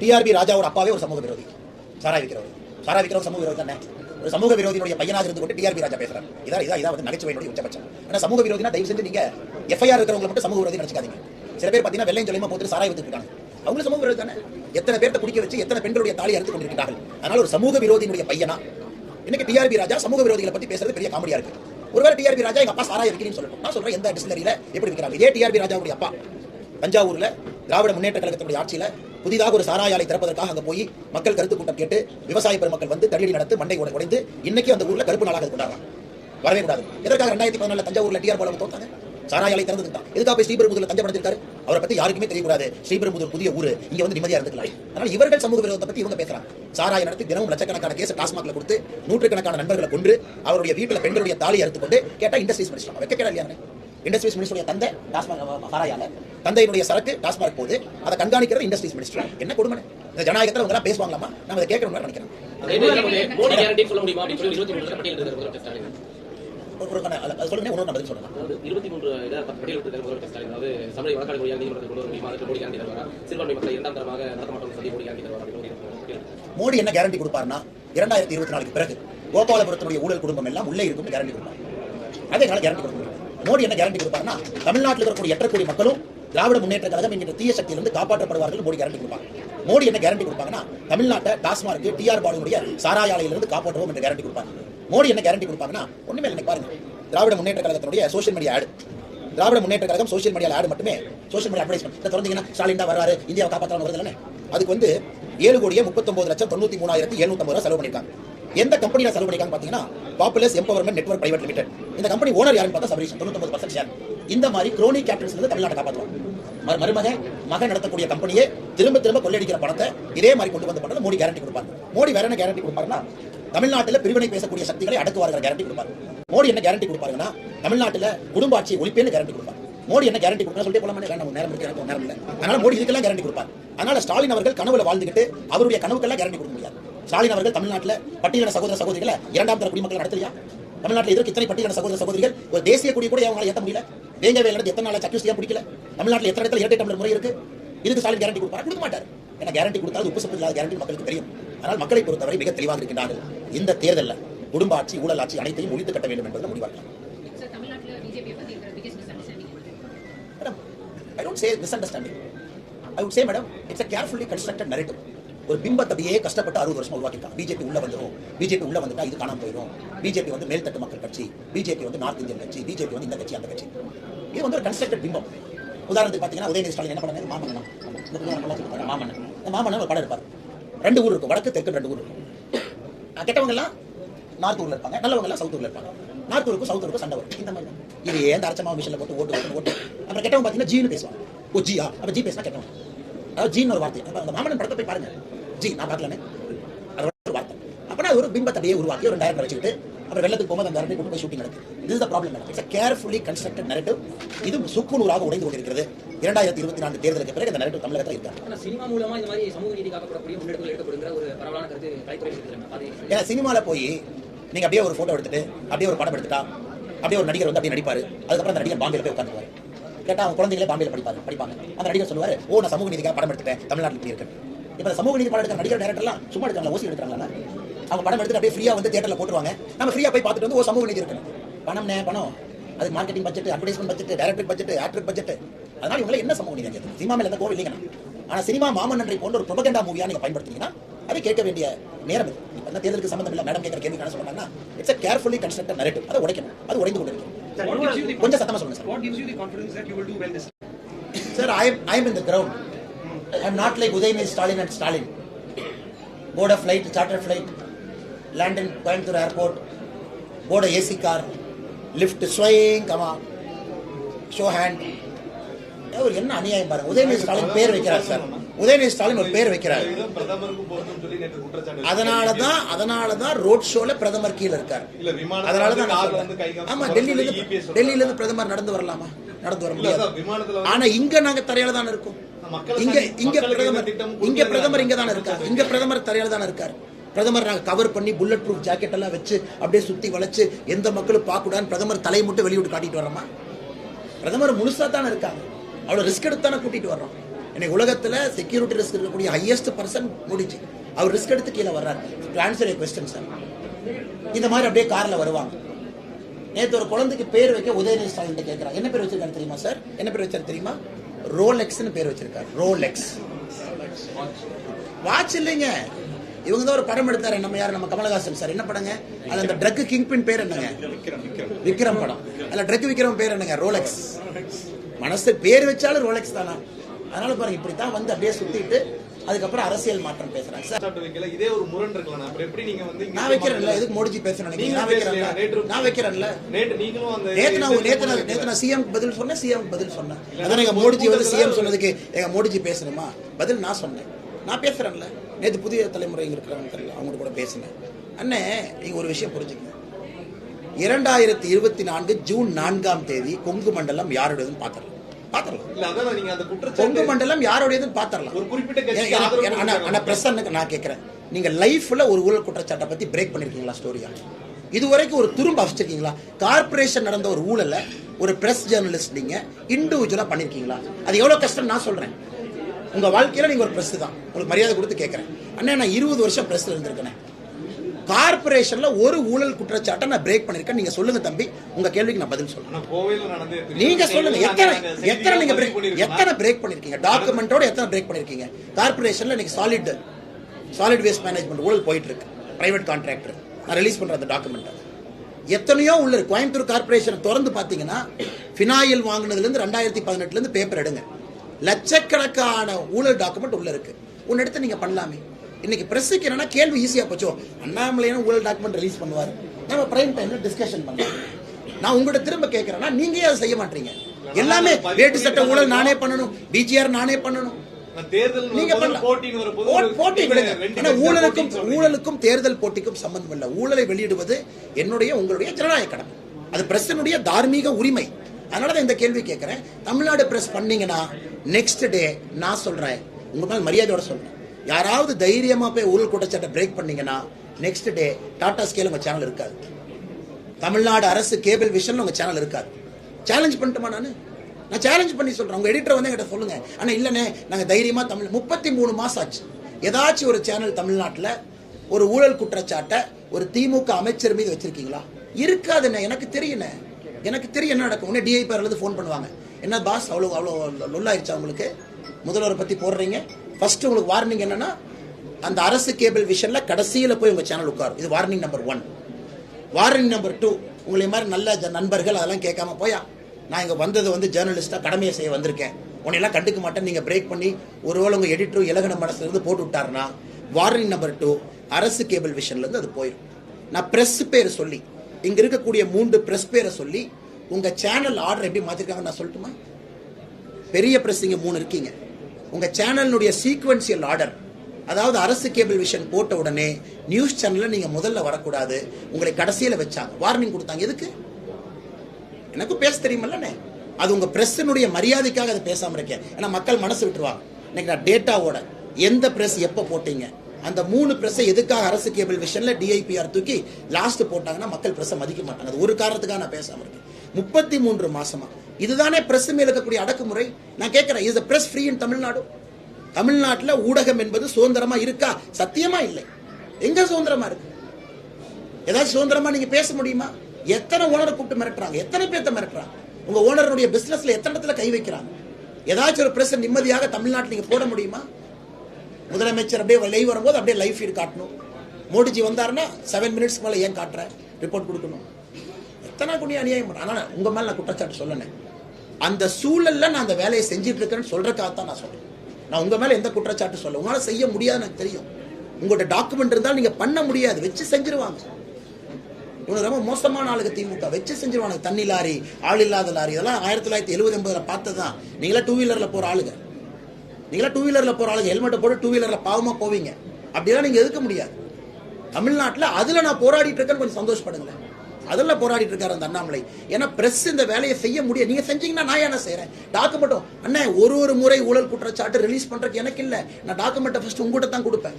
TRP ராஜாவோட அப்பாவே ஒரு சமூக விரோதி. சாராய் விற்கிறவர் சாராய் விற்கிறவர் சமூக விரோதி தானே? ஒரு சமூக விரோதியினுடைய பையனாக இருந்து கொண்டு டிஆர்பி ராஜா பேசுறாரு. இதான் இதான் இதான் வந்து நகைச்சுவையினுடைய உச்சபட்சம். ஆனா சமூக விரோதினா தயவு செஞ்சு நீங்க எஃப்ஐஆர் இருக்கிறவங்க மட்டும் சமூக விரோதி நினைச்சுக்காதீங்க. சில பேர் பாத்தீங்கன்னா வெள்ளையும் சொல்லியமா போட்டு சாராய் வித்துட்டு இருக்காங்க. அவங்களும் சமூக விரோதி தானே? எத்தனை பேர்த்த குடிக்க வச்சு எத்தனை பெண்களுடைய தாலி அறுத்து கொண்டிருக்கிறார்கள்? அதனால ஒரு சமூக விரோதியினுடைய பையனா? இன்னைக்கு டிஆர்பி ராஜா சமூக விரோதிகளை பத்தி பேசுறது பெரிய காமெடியா இருக்கு. ஒருவேளை டிஆர்பி ராஜா எங்க அப்பா சாராய் இருக்கிறேன்னு சொல்லட்டும். நான் சொல்றேன் எந்த டிஸ்டிலரியில எப்படி இருக்கிறாங்க இதே டிஆர்பி ராஜாவுடைய அப்பா தஞ்சாவூர்ல திராவிட முன்னேற்ற கழகத்தினுடைய ஆட்சியில புதிதாக ஒரு சாராய ஆலை திறப்பதற்காக அங்க போய் மக்கள் கருத்து கூட்டம் கேட்டு விவசாய பெருமக்கள் வந்து தடியடி நடத்து மண்டை உடை- உடைந்து இன்னைக்கு அந்த ஊர்ல கருப்பு நாளாக கொண்டாடுறாங்க. வரவே கூடாது. எதற்காக ரெண்டாயிரத்தி பதினாலு தஞ்சாவூர்ல டிஆர் போல தோத்தாங்க? சாராய ஆலை திறந்துட்டான் எதுக்காக போய் ஸ்ரீபெரும்புதூர்ல தஞ்சம் அடைஞ்சிருக்காரு அவரை பத்தி யாருக்குமே தெரியக்கூடாது. ஸ்ரீபெரும்புதூர் புதிய ஊர். இங்க வந்து நிம்மதியா இருந்துக்கலாம். அதனால இவர்கள் சமூக விரோதத்தை பத்தி இவங்க பேசுறாங்க. சாராய நடத்தி தினமும் லட்சக்கணக்கான கேஸ் டாஸ்மாக்ல கொடுத்து நூற்றுக்கணக்கான நண்பர்களை கொண்டு அவருடைய வீட்டுல பெண்களுடைய தாலி அறுத்து கொண்டு கேட்டா இண்டஸ்ட்ரீஸ் மினிஸ்டர் வைக்க கேட்டா இல்லையா இண்டஸ்ட்ரீஸ் மினிஸ்டருடைய தந்தை டாஸ்மாக் சாராயால. தந்தையினுடைய சரக்கு டாஸ்மாக் போகுது அதை கண்காணிக்கிறது இண்டஸ்ட்ரீஸ் மினிஸ்டர் என்ன கொடுமை இந்த ஜனநாயகத்துல அவங்க பேசுவாங்களாமா? நம்ம அதை கேட்கணும்னு நினைக்கிறேன். மோடி கேரண்டி சொல்ல முடியுமா? அப்படின்னு சொல்லி இருபத்தி மூணு பட்டியல் இருக்கிற முதல்வர் ஸ்டாலின் ஒரு- ஒரு கண- அது சொல்லுங்க இன்னொரு பதில் சொல்லலாம். அதாவது இருபத்தி மூன்று இதை பட்டியல் இருக்கிற முதல்வர் ஸ்டாலின் அதாவது சமரை வழக்காடு மொழியாக நீதிமன்றத்தில் கொண்டு வர முடியுமா? அதற்கு மோடி கேரண்டி தருவாரா? சிறுபான்மை மக்களை இரண்டாம் தரமாக நடத்த மாட்டோம் சொல்லி மோடி கேரண்டி தருவாரா? அப்படின்னு ஒரு பட்டியல். மோடி என்ன கேரண்டி கொடுப்பாருன்னா இரண்டாயிரத்தி இருபத்தி நாலுக்கு பிறகு கோபாலபுரத்தினுடைய ஊழல் குடும்பம் எல்லாம் உள்ளே இருக்கும் கேரண்டி கொடுப்பாரு. அதே என்னால கேரண்டி முடியும். மோடி என்ன கேரண்டி கொடுப்பாருன்னா தமிழ்நாட்டில் இருக்கக்கூடிய எட்டரை கோடி மக்களும் திராவிட முன்னேற்ற கழகம் என்கிற தீய சக்தியிலிருந்து காப்பாற்றப்படுவார்கள் மோடி கேரண்டி கொடுப்பாங்க. மோடி என்ன கேரண்டி கொடுப்பாங்கன்னா தமிழ்நாட்டை டாஸ்மார்க் டிஆர் பாலுடைய சாராய ஆலையிலிருந்து காப்பாற்றுவோம் என்ற கேரண்டி கொடுப்பாங்க. மோடி என்ன கேரண்டி கொடுப்பாங்கன்னா ஒண்ணுமே இல்லை பாருங்க. திராவிட முன்னேற்ற கழகத்தினுடைய சோஷியல் மீடியா ஆடு திராவிட முன்னேற்ற கழகம் சோஷியல் மீடியா ஆடு மட்டுமே சோஷியல் மீடியா அட்வர்டைஸ்மெண்ட் இதை திறந்தீங்கன்னா ஸ்டாலின் தான் வராரு இந்தியாவை காப்பாற்றலாம் வருது அதுக்கு வந்து ஏழு கோடியே முப்பத்தொன்பது லட்சம் தொண்ணூத்தி மூணாயிரத்தி எழுநூத்தம்பது ரூபா செலவு பண்ணியிருக்காங்க. எந்த கம்பெனியில செலவு பண்ணிக்காங்க பாத்தீங்கன்னா populus empowerment network private limited இந்த கம்பெனி ஓனர் யாருன்னு பார்த்தா சபரீஷன் தொண்ணூத்தொன்பது பர்சன்ட் ஷேர் இந்த மாதிரி குரோனி கேபிட்டல்ஸ் இருந்து தமிழ்நாட்டை காப்பாற்றுவாங்க மறு- மருமக மகன் நடத்தக்கூடிய கம்பெனியே திரும்ப திரும்ப கொள்ளையடிக்கிற பணத்தை இதே மாதிரி கொண்டு வந்து பண்றது மோடி கேரண்டி கொடுப்பாங்க மோடி வேற என்ன கேரண்டி கொடுப்பாருன்னா தமிழ்நாட்டில் பிரிவினை பேசக்கூடிய சக்திகளை அடக்குவார்கள் கேரண்டி கொடுப்பாரு. மோடி என்ன கேரண்டி கொடுப்பாருன்னா தமிழ்நாட்டில் குடும்ப ஆட்சியை ஒழிப்பேன்னு கேரண்டி கொடுப்பாரு. மோடி என்ன கேரண்டி கொடுக்கணும் சொல்லிட்டு போலாமே வேண்டாம் நேரம் இருக்கு எனக்கு நேரம் இல்லை. அதனால மோடி இதுக்கெல்லாம் கேரண்டி கொடுப்பார். அதனால ஸ்டாலின் அவர்கள் கனவுல வாழ்ந்துகிட்டு அவருடைய கனவுக்கெல்லாம் கேரண்டி கொடுக்க முடியாது. ஸ்டாலின் அவர்கள் தமிழ்நாட்டில் பட்டியலின சகோதர சகோதரிகளை இரண்டாம் தர குடிமக்கள் நடத்தலையா தமிழ்நாட்டில் எதிர்க்கு இத்தனை பட்டியலின சகோதர சகோதரிகள்? ஒரு தேசிய கொடி கூட அவங்களால ஏற்ற முடியல. வேங்க வேலை நடத்தி எத்தனை நாள் சக்யூஸ்டியா பிடிக்கல? தமிழ்நாட்டில் எத்தனை இடத்துல இரட்டை தமிழர் முறை இருக்கு? இதுக்கு ஸ்டாலின் கேரண்டி கொடுப்பாரு? கொடுக்க மாட்டார். ஏன்னா கேரண்டி கொடுத்தால் உப்பு சப்பு இல்லாத கேரண்டி மக்களுக்கு தெரியும். அதனால் மக்களை பொறுத்தவரை மிக தெளிவாக இருக்கின்றார்கள். இந்த தேர்தலில் குடும்ப ஆட்சி ஊழல் ஆட்சி அனைத்தையும் ஒழித்து கட்ட வேண்டும் என்பதில் முடிவாக்கலாம் madam I don't say misunderstanding I I say madam it's a carefully constructed narrative ஒரு பிம்பத்தை அப்படியே கஷ்டப்பட்டு அறுபது வருஷம் உருவாக்கிருக்காங்க பிஜேபி உள்ள வந்துரும். பிஜேபி உள்ள வந்துட்டா இது காணாம போயிடும் பிஜேபி வந்து மேல்தட்டு மக்கள் கட்சி. பிஜேபி வந்து நார்த் இந்தியன் கட்சி. பிஜேபி வந்து இந்த கட்சி அந்த கட்சி. இது வந்து ஒரு கன்ஸ்ட்ரக்டட் பிம்பம். உதாரணத்துக்கு பாத்தீங்கன்னா உதயநிதி ஸ்டாலின் என்ன பண்ணாரு? மாமன்னன் ஆமா. இந்த மாமன்னன். இந்த ஒரு படம் இருப்பார் ரெண்டு ஊர் இருக்கும். வடக்கு தெற்கு ரெண்டு ஊர் இருக்கும். கெட்டவங்க எல்லாம் நார்த் ஊர்ல இருப்பாங்க. நல்லவங்க எல்லாம் சவுத் ஊர்ல இருப்பாங்க. நார்த் ஊருக்கும் சவுத் ஊருக்கும் சண்டை வரும். இந்த மாதிரி இது ஏன் அரைச்சமா மிஷினில் போட்டு ஓட்டு ஓட்டு ஓட்டு? அப்புறம் கெட்டவங்க பார்த்தீங்கன்னா ஜீனு பேசுவாங்க. ஓ ஜியா? அப்ப ஜி பேசினா கெட்டவங்க. ஜீன் ஒரு வார்த்தை. அந்த மாமன்னன் படத்தை போய் பாருங்க. ஜி நான் பார்க்கலனே அது ஒரு வார்த்தை. அப்படின்னா ஒரு பிம்பத்தை அப்படியே உருவாக்கி ஒரு டைரக்டர் வச்சுக்கிட்டு அப்புறம் வெள்ளத்துக்கு போகும்போது அந்த கொண்டு போய் ஷூட்டிங் நடக்குது. இது the problem it's carefully constructed narrative இது சுக்குநூறாக உடைந்து கொண்டிருக்கிறது. இரண்டாயிரத்தி இருபத்தி நான்கு தேர்தலுக்கு பிறகு இந்த நரேட்டிவ் தமிழகத்தில் இருக்காங்க சினிமா மூலமா இந்த மாதிரி சமூக நீதி காக்கப்படக்கூடிய முன்னெடுப்புகள் எடுக்கப்படுங்கிற ஒரு பரவலான கருத்து கலைத்துறை ஏன்னா சினிமாவில் போய் நீங்க அப்படியே ஒரு போட்டோ எடுத்துட்டு அப்படியே ஒரு படம் எடுத்துட்டா அப்படியே ஒரு நடிகர் வந்து அப்படியே நடிப்பாரு. அதுக்கப்புறம் அந்த நடிகர் பாம்பேல போய் உட்காந்துருவாரு கேட்டா அவங்க குழந்தைகளே பாம்பேல படிப்பாரு படிப்பாங்க. அந்த நடிகர் சொல்லுவார் ஓ நான் சமூக நீதிக்காக படம் எடுத்துட்டேன் தமிழ்நாட்டில் இப்படி இருக்கு. இப்போ சமூக நீதி படம் எடுக்கிற நடிகர் டேரக்டர்லாம் சும்மா எடுக்கிறாங்களா ஓசி எடுக்கிறாங்களா அவங்க படம் எடுத்துட்டு அப்படியே ஃப்ரீயா வந்து தேட்டரில் போட்டுருவாங்க. நம்ம ஃப்ரீயா போய் பார்த்துட்டு வந்து ஓ சமூக நீதி இருக்கணும் பணம் நே பணம். அது marketing budget advertisement budget director budget actor budget அதனால இவங்க என்ன சமூக நீதி சினிமா மேல எந்த கோவில் இல்லைங்கண்ணா. ஆனா சினிமா மாமன் நன்றி போன்ற ஒரு ப்ரொபகண்டா மூவியா நீங்க பயன்படுத்துனீங்கன்னா அதை கேட்க வேண்டிய நேரம் இது. இப்ப தேர்தலுக்கு சம்மந்தம் இல்லை மேடம் கேட்குற கேள்வி என்ன சொல்றாங்கன்னா it's a carefully constructed narrative. அதை உடைக்கணும். அது உடைந்து கொண்டிருக்கு கொஞ்சம் சத்தமா சொல்லுங்க sir What gives you the confidence that you will do well this sir I I am in the ground I am not like Udhayanidhi Stalin and Stalin board of flight charter flight land in Coimbatore airport board AC car lift swing come show hand ஒரு என்ன அநியாயம் பாருங்க. உதயநிதி ஸ்டாலின் பேர் வைக்கிறார் sir Udhayanidhi Stalin ஒரு பேர் வைக்கிறார். அதனால தான் அதனால தான் ரோட் ஷோல பிரதமர் கீழ இருக்கார். அதனால தான் ஆமா டெல்லியில இருந்து சொல்றாங்க. டெல்லியில இருந்து பிரதமர் நடந்து வரலாமா? நடந்து வர முடியாது. ஆனா இங்க நாங்க தரையில தானே இருக்கோம். இங்க இங்க பிரதமர் இங்க. பிரதமர் இங்க தானே இருக்கார். இங்க பிரதமர் தரையில தானே இருக்கார். பிரதமர் நாங்க கவர் பண்ணி புல்லட் ப்ரூஃப் ஜாக்கெட் எல்லாம் வச்சு அப்படியே சுத்தி வளைச்சு எந்த மக்களும் பார்க்கக்கூடாதுன்னு பிரதமர் தலையை மட்டும் வெளியிட்டு காட்டிட்டு வரோமா பிரதமர் முழுசா தானே இருக்காங்க அவ்வளவு ரிஸ்க் எடுத்து தானே கூட்டிட்டு வர்றோம். இன்னைக்கு உலகத்துல செக்யூரிட்டி ரிஸ்க் இருக்கக்கூடிய ஹையஸ்ட் பர்சன் முடிச்சு. அவர் ரிஸ்க் எடுத்து கீழே வர்றாரு. ஆன்சர் கொஸ்டின் சார் இந்த மாதிரி அப்படியே கார்ல வருவாங்க. நேற்று ஒரு குழந்தைக்கு பேர் வைக்க உதயநிதி ஸ்டாலின் கேட்கிறாங்க என்ன பேர் வச்சிருக்காரு தெரியுமா சார் என்ன பேர் வச்சாரு தெரியுமா? ரோலெக்ஸ்னு பேர் வச்சிருக்காரு. ரோலெக்ஸ் வாட்ச் இல்லைங்க. இவங்க தான் ஒரு படம் எடுத்தாரு. நம்ம யார்? நம்ம கமலஹாசன் சார் என்ன படங்க? அது அந்த ட்ரக் கிங் பின் பேர் என்னங்க? விக்ரம் படம். அதுல ட்ரக் விக்ரம் பேர் என்னங்க? ரோலெக்ஸ் மனசு பேர் வச்சாலும் ரோலெக்ஸ் தானா? அதனால பாருங்க இப்படித்தான் வந்து அப்படியே சுத்திட்டு அதுக்கப்புறம் அரசியல் மாற்றம் பேசுறாங்க. சார் இதே ஒரு முரண் இருக்கலாம் அப்புறம் எப்படி நீங்க வந்து நான் வைக்கிறேன்ல எதுக்கு மோடிஜி? நீங்க நான் வைக்கிறேன்ல நேற்று நான் வைக்கிறேன்ல. நேற்று நீங்களும் அந்த நேத்து நான் நேத்து நான் நேத்து நான் சிஎம் பதில் சொன்னேன் சிஎம் பதில் சொன்னேன். அதான் எங்க மோடிஜி வந்து சிஎம் சொன்னதுக்கு எங்க மோடிஜி பேசணுமா? பதில் நான் சொன்னேன். நான் பேசுறேன்ல. நேத்து புதிய தலைமுறை இங்க இருக்கிறவங்க தெரியல அவங்க கூட பேசினேன். அண்ணே நீங்க ஒரு விஷயம் புரிஞ்சுக்கங்க. இரண்டாயிரத்தி இருபத்தி நான்கு ஜூன் நான்காம் தேதி கொங்கு மண்டலம் யாருடையதுன்னு பாத்திரலாம் பாத்திரலாம். இல்ல அதான் நீங்க அந்த கொங்கு குற்றச்சாட்டு மண்டலம் யாருடையதுன்னு பாத்திரலாம். ஒரு குறிப்பிட்ட எனக்கு- ஆனா-. பிரசன்னுக்கு நான் கேட்கிறேன் நீங்க லைஃப்ல ஒரு ஊழல் குற்றச்சாட்டை பத்தி பிரேக் பண்ணிருக்கீங்களா ஸ்டோரியா இதுவரைக்கும் ஒரு துரும்பு அடிச்சிருக்கீங்களா கார்ப்பரேஷன் நடந்த ஒரு ஊழல ஒரு பிரஸ் ஜேர்னலிஸ்ட் நீங்க இண்டிவிஜுவலா பண்ணிருக்கீங்களா? அது எவ்வளவு கஷ்டம் நான் சொல்றேன். உங்க வாழ்க்கையில நீங்க ஒரு பிரஸ் தான். உங்களுக்கு மரியாதை கொடுத்து கேட்கறேன் அண்ணே நான் இருபது வருஷம் பிரஸ்ல இருந்திருக்கேன். கார்ப்பரேஷன்ல ஒரு ஊழல் குற்றச்சாட்டை நான் பிரேக் பண்ணிருக்கேன். நீங்க சொல்லுங்க தம்பி. உங்க கேள்விக்கு நான் பதில் சொல்றேன். நீங்க சொல்லுங்க. எத்தனை எத்தனை நீங்க. எத்தனை பிரேக் பண்ணிருக்கீங்க? டாக்குமெண்டோட எத்தனை பிரேக் பண்ணிருக்கீங்க? கார்ப்பரேஷன்ல இன்னைக்கு சாலிட் சாலிட் வேஸ்ட் மேனேஜ்மெண்ட் ஊழல் போயிட்டு இருக்கு பிரைவேட் கான்ட்ராக்டர் நான் ரிலீஸ் பண்ற அந்த டாக்குமெண்ட் எத்தனையோ உள்ள இருக்கு. கோயம்புத்தூர் கார்ப்பரேஷன் திறந்து பாத்தீங்கன்னா ஃபினாயில் வாங்குனதுல இருந்து ரெண்டாயிரத்தி பதினெட்டுல இருந்து பேப்பர் எடுங்க. லட்சக்கணக்கான ஊழல் டாக்குமெண்ட் உள்ள இருக்கு. ஒன்னு எடுத்து நீங்க பண்ணலாமே. இன்னைக்கு பிரஸுக்கு என்னன்னா கேள்வி ஈஸியா போச்சோ. அண்ணாமலையான ஊழல் டாக்குமெண்ட் ரிலீஸ் பண்ணுவாரு. நம்ம பிரைம் டைம்ல டிஸ்கஷன் பண்ணலாம் நான் உங்கள்ட்ட திரும்ப கேட்கறேன்னா நீங்க அதை செய்ய மாட்டீங்க. எல்லாமே வேட்டு சட்ட ஊழல் நானே பண்ணணும். பிஜிஆர் நானே பண்ணணும். நீங்க போட்டி விடுங்க ஊழலுக்கும் தேர்தல் போட்டிக்கும் சம்பந்தம் இல்லை. ஊழலை வெளியிடுவது என்னுடைய உங்களுடைய ஜனநாயக கடமை. அது பிரஸினுடைய தார்மீக உரிமை. அதனால தான் இந்த கேள்வி கேட்கிறேன். தமிழ்நாடு பிரஸ் பண்ணீங்கன்னா நெக்ஸ்ட் டே நான் சொல்றேன். உங்க மேல மரியாதையோட சொல்றேன். யாராவது தைரியமா போய் ஊழல் குற்றச்சாட்டை பிரேக் பண்ணீங்கன்னா நெக்ஸ்ட் டே டாடா ஸ்கேல் உங்க சேனல் இருக்காது. தமிழ்நாடு அரசு கேபிள் விஷன் உங்க சேனல் இருக்காது. சேலஞ்ச் பண்ணட்டுமா நான்? நான் சேலஞ்ச் பண்ணி சொல்றேன். உங்க எடிட்டர் வந்து என்கிட்ட சொல்லுங்க. ஆனா இல்லனே நாங்க தைரியமா தமிழ் முப்பத்தி மூணு மாசம் ஆச்சு. ஏதாச்சும் ஒரு சேனல் தமிழ்நாட்டில் ஒரு ஊழல் குற்றச்சாட்டை ஒரு திமுக அமைச்சர் மீது வச்சிருக்கீங்களா? இருக்காதுண்ணே. எனக்கு தெரியுண்ணே. எனக்கு தெரியும் என்ன நடக்கும். உடனே டிஐபி ஃபோன் பண்ணுவாங்க. என்ன பாஸ் அவ்வளோ அவ்வளோ லொல்லாயிருச்சா உங்களுக்கு? முதல்வரை பற்றி போடுறீங்க. ஃபர்ஸ்ட் உங்களுக்கு வார்னிங் என்னன்னா அந்த அரசு கேபிள் விஷன்ல கடைசியில போய் உங்க சேனல் உட்காரும். இது warning number one warning number two உங்களை மாதிரி நல்ல ஜ- நண்பர்கள் அதெல்லாம் கேட்காம போயா நான் இங்க வந்தது வந்து ஜேர்னலிஸ்டா கடமையை செய்ய வந்திருக்கேன். உன்னையெல்லாம் கண்டுக்க மாட்டேன் நீங்க பிரேக் பண்ணி ஒருவேளை உங்க எடிட்டரும் இலகன மனசுல இருந்து போட்டு விட்டாருன்னா வார்னிங் நம்பர் டூ அரசு கேபிள் விஷன்ல இருந்து அது போயிடும் நான் பிரஸ் பேர் சொல்லி இங்க இருக்கக்கூடிய மூன்று பிரஸ் பேரை சொல்லி உங்க சேனல் ஆர்டர் எப்படி மாற்றிருக்காங்கன்னு நான் சொல்லட்டுமா? பெரிய பிரஸ் இங்க மூணு இருக்கீங்க. உங்க சேனலினுடைய சீக்வன்சியல் ஆர்டர் அதாவது அரசு கேபிள் விஷன் போட்ட உடனே நியூஸ் சேனல்ல நீங்க முதல்ல வரக்கூடாது. உங்களை கடைசியில வச்சாங்க. வார்னிங் கொடுத்தாங்க. எதுக்கு? எனக்கும் பேச தெரியுமல்லண்ணே. அது உங்க பிரஸ்னுடைய மரியாதைக்காக அதை பேசாம இருக்கேன் ஏன்னா மக்கள் மனசு விட்டுருவாங்க. இன்னைக்கு நான் டேட்டாவோட எந்த பிரஸ் எப்ப போட்டீங்க? அந்த மூணு பிரஸ் எதுக்காக அரசு கேபிள் விஷன்ல டிஐபிஆர் தூக்கி லாஸ்ட் போட்டாங்கன்னா மக்கள் பிரஸ் மதிக்க மாட்டாங்க. அது ஒரு காரணத்துக்காக நான் பேசாம இருக்கேன். முப்பத்தி மூன்று மாசமா. இதுதானே பிரஸ் மேல் இருக்கக்கூடிய அடக்குமுறை? நான் கேட்கிறேன் is press free in Tamil Nadu தமிழ்நாட்டில் ஊடகம் என்பது சுதந்திரமா இருக்கா? சத்தியமா இல்லை. எங்க சுதந்திரமா இருக்கு? ஏதாச்சும் சுதந்திரமா நீங்க பேச முடியுமா? எத்தனை ஓனரை கூப்பிட்டு மிரட்டுறாங்க? எத்தனை பேர்த்த மிரட்டுறாங்க? உங்க ஓனருடைய பிசினஸ்ல எத்தனை இடத்துல கை வைக்கிறாங்க? ஏதாச்சும் ஒரு பிரஸ் நிம்மதியாக தமிழ்நாட்டில் நீங்க போட முடியுமா? முதலமைச்சர் அப்படியே லைவ் வரும்போது அப்படியே லைஃப் ஃபீட் காட்டணும். மோடிஜி வந்தாருன்னா செவன் மினிட்ஸ் மேலே ஏன் காட்டுறேன் ரிப்போர்ட் கொடுக்கணும். எத்தனை குடி அநியாயம் பண்ண ஆனால் உங்கள் மேலே நான் குற்றச்சாட்டு சொல்லனேன் அந்த சூழலில் நான் அந்த வேலையை செஞ்சுட்டு இருக்கேன்னு சொல்கிறக்காக தான் நான் சொல்கிறேன் நான் உங்கள் மேலே எந்த குற்றச்சாட்டு சொல்ல உங்களால் செய்ய முடியாதுன்னு எனக்கு தெரியும். உங்கள்கிட்ட டாக்குமெண்ட் இருந்தால் நீங்கள் பண்ண முடியாது. வச்சு செஞ்சிருவாங்க. இவங்க ரொம்ப மோசமான ஆளுங்க திமுக. வச்சு செஞ்சிருவாங்க தண்ணி லாரி ஆள் இல்லாத லாரி இதெல்லாம் ஆயிரத்தி தொள்ளாயிரத்தி எழுபது எண்பதுல பார்த்ததுதான். நீங்களா டூ வீலரில் போகிற ஆளுங்க. நீங்களா டூ வீலரில் போகிற ஆளுங்க. ஹெல்மெட்டை போட்டு டூ வீலரில் பாவமாக போவீங்க. அப்படிலாம் நீங்கள் எதுக்க முடியாது. தமிழ்நாட்டில் அதில் நான் போராடிட்டு இருக்கேன்னு கொஞ்சம் சந்தோஷப்படுங்களேன். அதில் போராடிட்டு இருக்காரு அந்த அண்ணாமலை. ஏன்னா பிரஸ் இந்த வேலையை செய்ய முடியாது நீங்க செஞ்சீங்கன்னா நான் என்ன செய்யறேன் டாக்குமெண்ட்டும் அண்ணே ஒரு ஒரு முறை ஊழல் குற்றச்சாட்டு ரிலீஸ் பண்றதுக்கு எனக்கு இல்லை. நான் டாக்குமெண்ட்டை ஃபர்ஸ்ட் உங்ககிட்ட தான் கொடுப்பேன்.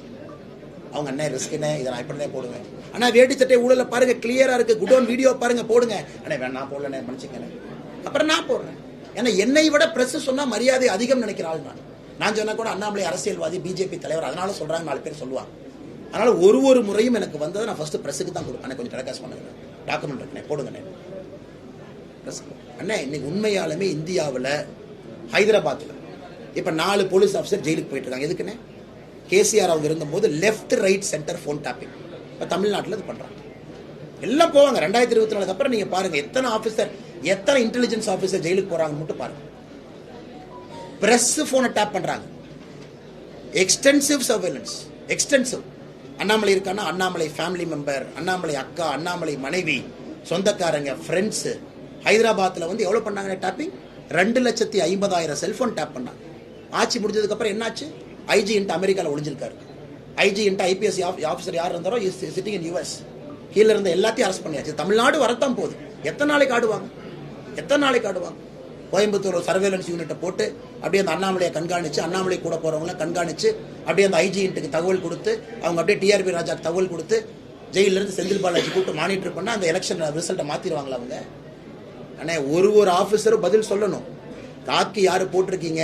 அவங்க அண்ணே ரிஸ்க் என்ன? இதை நான் இப்படிதான் போடுவேன். ஆனால் வேட்டி சட்டை ஊழல பாருங்க கிளியரா இருக்கு. குடோன் வீடியோ பாருங்க போடுங்க. அண்ணே வேணாம் போடலண்ணே மன்னிச்சுக்கண்ணே அப்புறம் நான் போடுறேன். ஏன்னா என்னை விட பிரஸ் சொன்னா மரியாதை அதிகம் நினைக்கிற ஆள் நான். நான் சொன்னா கூட அண்ணாமலை அரசியல்வாதி பிஜேபி தலைவர் அதனால சொல்றாங்க நாலு பேர் சொல்லுவாங்க. அதனால ஒரு ஒரு முறையும் எனக்கு வந்ததை நான் ஃபர்ஸ்ட் பிரஸுக்கு தான் கொடுப்பேன். கொஞ்சம் டெலகாஸ்ட் பண்ணுறேன் டாக்குமெண்ட் இருக்குண்ணே போடுங்கண்ணே அண்ணா அண்ணே இன்னைக்கு உண்மையாலுமே இந்தியாவில் ஹைதராபாத்தில் இப்போ நாலு போலீஸ் ஆஃபீஸர் ஜெயிலுக்கு போயிட்டு இருக்காங்க. எதுக்குண்ணே? கேசிஆர் அவங்க இருந்தபோது left right centre phone tapping இப்போ தமிழ்நாட்டில் இது பண்ணுறாங்க எல்லாம் போவாங்க. ரெண்டாயிரத்தி இருபத்தி நாலுக்கு அப்புறம் நீங்கள் பாருங்கள் எத்தனை ஆஃபீஸர் எத்தனை இன்டெலிஜென்ஸ் ஆஃபீஸர் ஜெயிலுக்கு போகிறாங்கன்னு மட்டும் பாருங்கள் பிரஸ் ஃபோனை டேப் பண்ணுறாங்க எக்ஸ்டென்சிவ் சர்வேலன்ஸ் எக்ஸ்டென்சிவ் அண்ணாமலை இருக்கான்னா அண்ணாமலை ஃபேமிலி மெம்பர் அண்ணாமலை அக்கா அண்ணாமலை மனைவி சொந்தக்காரங்க ஃப்ரெண்ட்ஸு ஹைதராபாத்தில் வந்து எவ்வளோ பண்ணாங்க டேப்பிங் ரெண்டு லட்சத்தி ஐம்பதாயிரம் செல்ஃபோன் டேப் பண்ணாங்க. ஆட்சி முடிஞ்சதுக்கப்புறம் என்னாச்சு? ஐஜின்ட்டு அமெரிக்காவில் ஒளிஞ்சிருக்காரு. ஐஜி இன்ட்டு ஐபிஎஸ் ஆஃபீஸர் யார் இருந்தாரோ இஸ் சிட்டிங் இன் யூஎஸ் கீழே இருந்த எல்லாத்தையும் அரெஸ்ட் பண்ணியாச்சு. தமிழ்நாடு வரத்தான் போகுது. எத்தனை நாளைக்கு ஆடுவாங்க? எத்தனை நாளைக்கு ஆடுவாங்க? கோயம்புத்தூர் சர்வேலன்ஸ் யூனிட்டை போட்டு அப்படியே அந்த அண்ணாமலையை கண்காணிச்சு அண்ணாமலை கூட போறவங்கள கண்காணித்து அப்படியே அந்த ஐஜிஎன்ட்டுக்கு தகவல் கொடுத்து அவங்க அப்படியே டிஆர்பி ராஜாக்கு தகவல் கொடுத்து ஜெயிலிருந்து செந்தில் பாலாஜி கூப்பிட்டு மானிட்டர் பண்ணால் அந்த எலெக்ஷன் ரிசல்ட்டை மாற்றிடுவாங்களா அவங்க? அண்ணே ஒரு ஒரு ஆஃபீஸரும் பதில் சொல்லணும். காக்கி யார் போட்டிருக்கீங்க?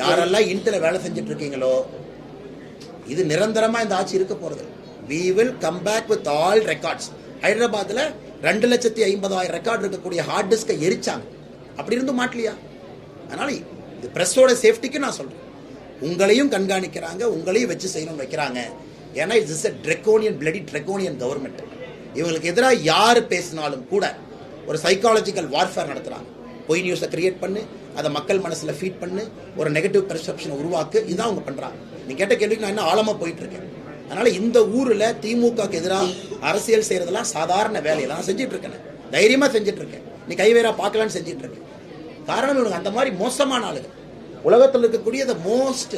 யாரெல்லாம் இன்ட்டில் வேலை செஞ்சுட்டு இருக்கீங்களோ இது நிரந்தரமாக இந்த ஆட்சி இருக்க போகிறது we will come back with all records ஹைதராபாத்தில் ரெண்டு லட்சத்தி ஐம்பதாயிரம் ரெக்கார்ட் இருக்கக்கூடிய ஹார்ட் டிஸ்கை எரிச்சாங்க. அப்படி இருந்தும் மாட்டலையா? அதனால இது ப்ரெஸ்ஸோட சேஃப்டிக்கு நான் சொல்கிறேன் உங்களையும் கண்காணிக்கிறாங்க உங்களையும் வச்சு செய்யணும் வைக்கிறாங்க. ஏன்னா it's is a draconian bloody draconian government இவங்களுக்கு எதிராக யார் பேசினாலும் கூட ஒரு சைக்காலஜிக்கல் வார்ஃபேர் நடத்துகிறாங்க பொய் நியூஸை கிரியேட் பண்ணு அதை மக்கள் மனசில் ஃபீட் பண்ணு ஒரு நெகட்டிவ் பெர்செப்ஷனை உருவாக்கு இதுதான் அவங்க பண்ணுறாங்க நீ கேட்ட கேள்விக்கு நான் இன்னும் ஆழமாக போயிட்டுருக்கேன்? அதனால் இந்த ஊரில் திமுகக்கு எதிராக அரசியல் செய்கிறதெல்லாம் சாதாரண வேலையெல்லாம் நான் தைரியமாக இருக்கேன் நீ கைவேறா பார்க்கலான்னு செஞ்சுட்டு இருக்கேன் காரணம் இவனுக்கு அந்த மாதிரி மோசமான ஆளுங்க. உலகத்தில் இருக்கக்கூடிய the most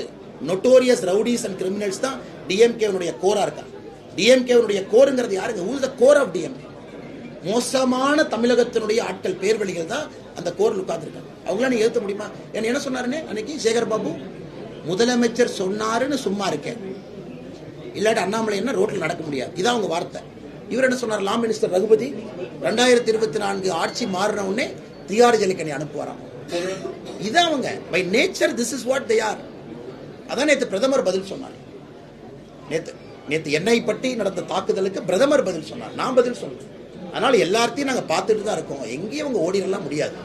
notorious rowdies and criminals தான் டிஎம்கேவனுடைய கோரா இருக்காங்க டிஎம்கேவனுடைய கோருங்கிறது யாருங்க? Who the core of DMK மோசமான தமிழகத்தினுடைய ஆட்கள் பேர் வழிகள் தான் அந்த கோரில் உட்கார்ந்துருக்காங்க. அவங்களாம் நீ எழுத்த முடியுமா? என்ன என்ன சொன்னாருன்னு? அன்னைக்கு சேகர் பாபு முதலமைச்சர் சொன்னாருன்னு சும்மா இருக்கேன். இல்லாட்டி அண்ணாமலை என்ன ரோட்டில் நடக்க முடியாது. இதான் அவங்க வார்த்தை. இவர் என்ன சொன்னார்? லா மினிஸ்டர் ரகுபதி ரெண்டாயிரத்தி இருபத்தி நான்கு ஆட்சி மாறின உடனே திகார் ஜலிக்கணி அனுப்புவாராம். இது அவங்க. By nature this is what they are அதான் நேற்று பிரதமர் பதில் சொன்னார். நேத்து நேத்து என்னை பற்றி நடந்த தாக்குதலுக்கு பிரதமர் பதில் சொன்னார். நான் பதில் சொன்னேன். அதனால எல்லாத்தையும் நாங்கள் பார்த்துட்டு தான் இருக்கோம். எங்கேயும் அவங்க ஓடிடலாம் முடியாது.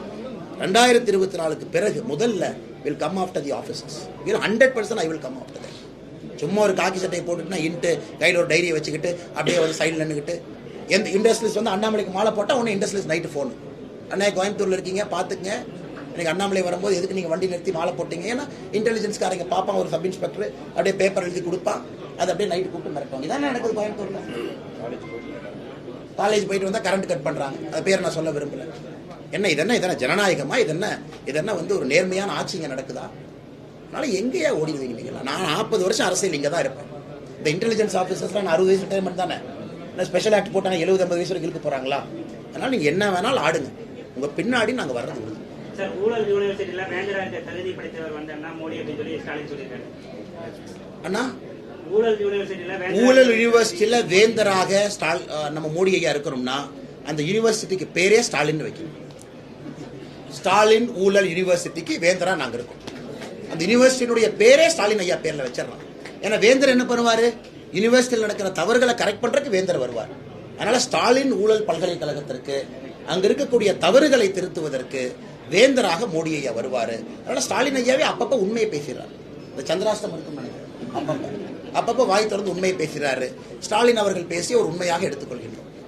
ரெண்டாயிரத்தி இருபத்தி நாலுக்கு பிறகு முதல்ல will come after the offices will hundred percent I will come after that சும்மா ஒரு காக்கி சட்டையை போட்டுட்டுனா இன்ட்டு கையில் ஒரு டைரியை வச்சுக்கிட்டு அப்படியே வந்து சைடில் நின்றுக்கிட்டு எந்த இண்டஸ்ட்ரீஸ் வந்து அண்ணாமலைக்கு மாலை போட்டால் ஒன்று இண்டஸ்ட்ரீஸ் நைட்டு ஃபோனு அண்ணா கோயம்புத்தூரில் இருக்கீங்க பார்த்துக்குங்க எனக்கு அண்ணாமலை வரும்போது எதுக்கு நீங்கள் வண்டி நிறுத்தி மாலை போட்டீங்க? ஏன்னா இன்டெலிஜென்ஸ்காரங்க பார்ப்பான் ஒரு சப் இன்ஸ்பெக்டர் அப்படியே பேப்பர் எழுதி கொடுப்பான். அதை அப்படியே நைட்டு கூப்பிட்டு மிரட்டுவாங்க. இதானே நடக்குது கோயம்புத்தூரில்? காலேஜ் போயிட்டு வந்தால் கரண்ட் கட் பண்ணுறாங்க அது பேர் நான் சொல்ல விரும்பல. என்ன இதென்ன இதென்ன ஜனநாயகமா? இதென்ன இதென்ன வந்து ஒரு நேர்மையான ஆட்சி இங்கே நடக்குதா? அதனால எங்கேயா ஓடிடுவீங்க நீங்களா நான் நாற்பது வருஷம் அரசியல் இங்கே தான் இருப்பேன். இந்த இன்டெலிஜென்ஸ் ஆஃபீஸர்ஸ்லாம் நான் அறுபது வயசு ரிட்டைர்மெண்ட் தானே? நான் ஸ்பெஷல் ஆக்ட் போட்டாங்க எழுபது ஐம்பது வயசு வரைக்கும் இழுக்க போகிறாங்களா அதனால நீங்கள் என்ன வேணாலும் ஆடுங்க. உங்கள் பின்னாடி நாங்கள் வர்றது உறுதி. சார் ஊழல் யூனிவர்சிட்டியில மேஜரா இருக்க தகுதி படைத்தவர் வந்தாருன்னா மோடி அப்படின்னு சொல்லி ஸ்டாலின் சொல்லியிருக்காரு. அண்ணா? ஊழல் யூனிவர்சிட்டியில வேந்தராக ஸ்டால் நம்ம மோடி ஐயா இருக்கிறோம்னா அந்த யூனிவர்சிட்டிக்கு பேரே ஸ்டாலின் வைக்கணும். ஸ்டாலின் ஊழல் யூனிவர்சிட்டிக்கு வேந்தரா நாங்க இருக்கோம். அந்த யூனிவர்சிட்டியினுடைய பேரே ஸ்டாலின் ஐயா பேரில் வச்சிடலாம். ஏன்னா வேந்தர் என்ன பண்ணுவார்? யூனிவர்சிட்டியில் நடக்கிற தவறுகளை கரெக்ட் பண்ணுறதுக்கு வேந்தர் வருவார். அதனால் ஸ்டாலின் ஊழல் பல்கலைக்கழகத்திற்கு அங்கே இருக்கக்கூடிய தவறுகளை திருத்துவதற்கு வேந்தராக மோடி ஐயா வருவார். அதனால் ஸ்டாலின் ஐயாவே அப்பப்போ உண்மையை பேசுகிறார் இந்த சந்திராஷ்டம் இருக்கும் நினைக்கிறேன். அப்பப்போ. அப்பப்போ வாய் திறந்து உண்மையை பேசுகிறாரு ஸ்டாலின் அவர்கள் பேசி ஒரு உண்மையாக எடுத்துக்கொள்கின்றோம்.